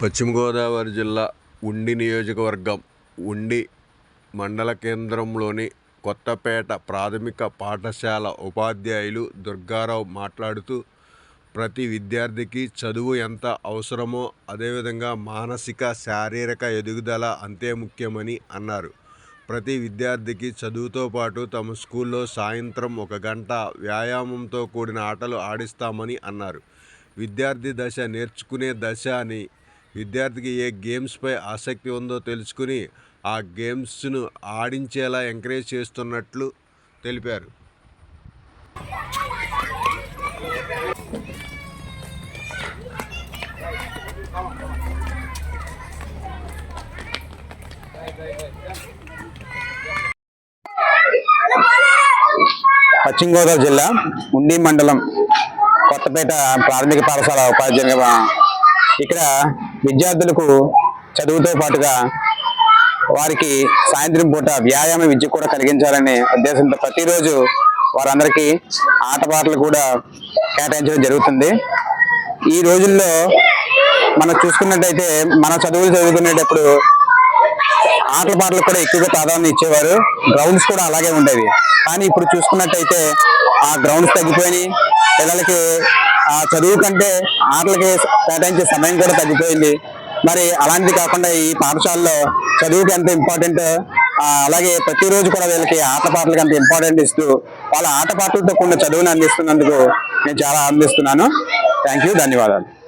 పశ్చిమ గోదావరి జిల్లా ఉండి నియోజకవర్గం ఉండి మండల కేంద్రంలోని కొత్తపేట ప్రాథమిక పాఠశాల ఉపాధ్యాయులు దుర్గారావు మాట్లాడుతూ ప్రతి విద్యార్థికి చదువు ఎంత అవసరమో అదేవిధంగా మానసిక శారీరక ఎదుగుదల అంతే ముఖ్యమని అన్నారు. ప్రతి విద్యార్థికి చదువుతో పాటు తమ స్కూల్లో సాయంత్రం ఒక గంట వ్యాయామంతో కూడిన ఆటలు ఆడిస్తామని అన్నారు. విద్యార్థి దశ నేర్చుకునే దశ అని విద్యార్థికి ఏ గేమ్స్పై ఆసక్తి ఉందో తెలుసుకుని ఆ గేమ్స్ను ఆడించేలా ఎంకరేజ్ చేస్తున్నట్లు తెలిపారు. పశ్చిమ గోదావరి జిల్లా ఉండి మండలం కొత్తపేట ప్రాథమిక పాఠశాల ఉపాధ్యాయునిగా ఇక్కడ విద్యార్థులకు చదువుతో పాటుగా వారికి సాయంత్రం పూట వ్యాయామ విద్య కూడా కలిగించాలనే ఉద్దేశంతో ప్రతిరోజు వారందరికీ ఆటపాటలు కూడా కేటాయించడం జరుగుతుంది. ఈ రోజుల్లో మనం చూసుకున్నట్టయితే మన చదువులు చదువుకునేటప్పుడు ఆటల పాటలు కూడా ఎక్కువగా ప్రాధాన్యత ఇచ్చేవారు. గ్రౌండ్స్ కూడా అలాగే ఉండేవి. కానీ ఇప్పుడు చూసుకున్నట్టయితే ఆ గ్రౌండ్స్ తగ్గిపోయినాయి. పిల్లలకి ఆ చదువు కంటే ఆటలకి కేటాయించే సమయం కూడా తగ్గిపోయింది. మరి అలాంటిది కాకుండా ఈ పాఠశాలలో చదువుకి ఎంత ఇంపార్టెంట్ అలాగే ప్రతిరోజు కూడా వీళ్ళకి ఆట పాటలకి అంత ఇంపార్టెంట్ ఇస్తూ వాళ్ళ ఆట పాటలతో కూడిన చదువుని అందిస్తున్నందుకు నేను చాలా ఆనందిస్తున్నాను. థ్యాంక్ యూ ధన్యవాదాలు.